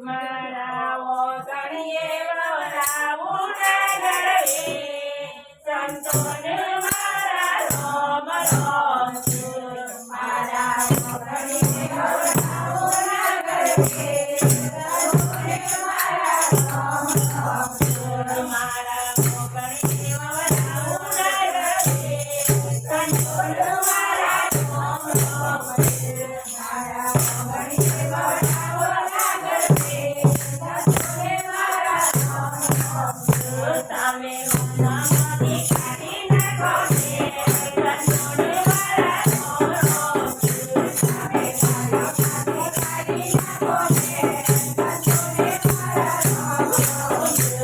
મારા ગણીએ વવરાવું ના સંતોને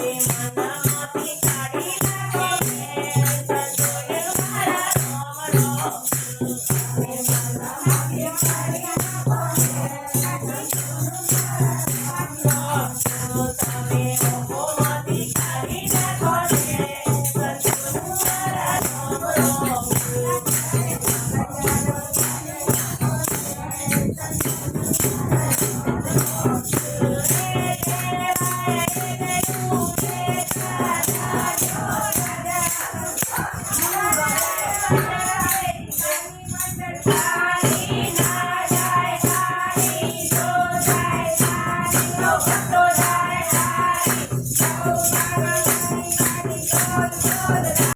Amen.